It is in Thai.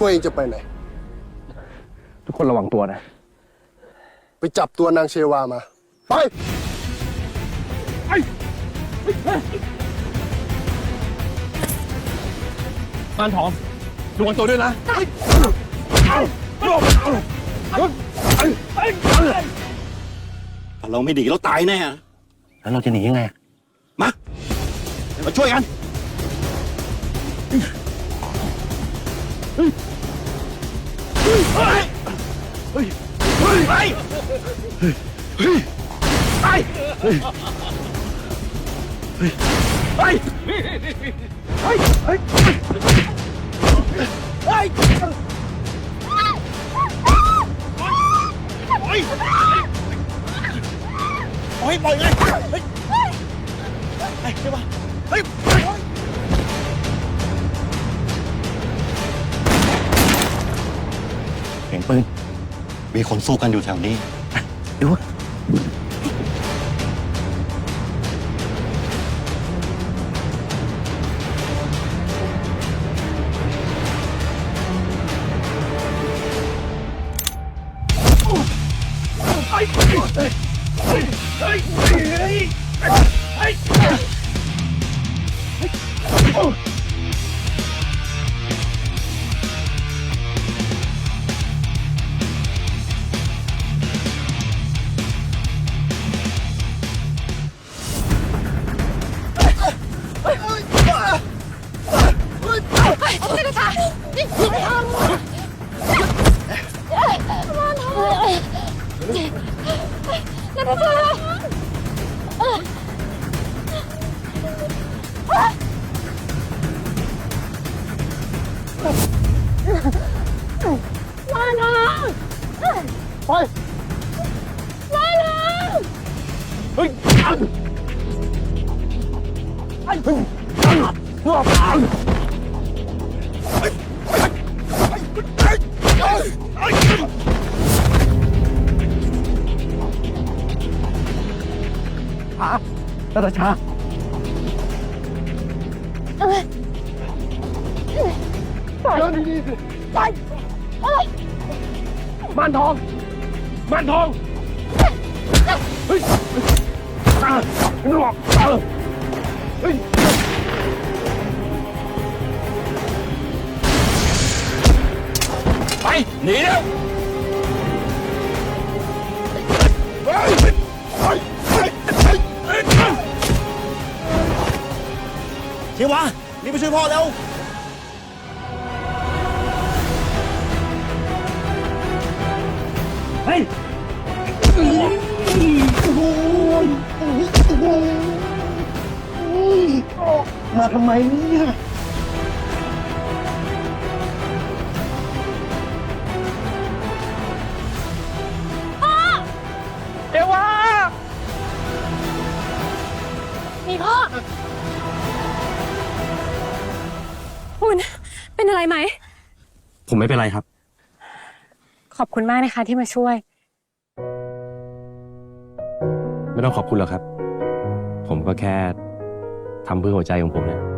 ตัวเองจะไปไหน ทุกคนระวังตัวนะ ไปจับตัวนางเชวามา ไปมานทองระวังตัวด้วยนะถ้าเราไม่ดีเราตายแน่นะแล้วเราจะหนียังไง มา มาช่วยกัน โอ้ยปล่อยเลยเฮ้ยเฮ้ยเฮ้ยเฮ้ยเฮ้ย สียงปืน มีคนสู้กันอยู่แถวนี้ดูนี่ ฮ้ยหานาตาชาเดินดีๆสิไปเอ้ยมานทองมานทอง เฮ้ย ไปหนีแล้วเชียวะรีบไปช่วยพ่อแล้ว เฮ้ย มาทำไมเนี่ยเอวามีพ่อ คุณเป็นอะไรไหม ผมไม่เป็นไรครับ ขอบคุณมากนะคะที่มาช่วย ไม่ต้องขอบคุณหรอกครับ ผมก็แค่ ทำเพื่อหัวใจของผมเนี่ย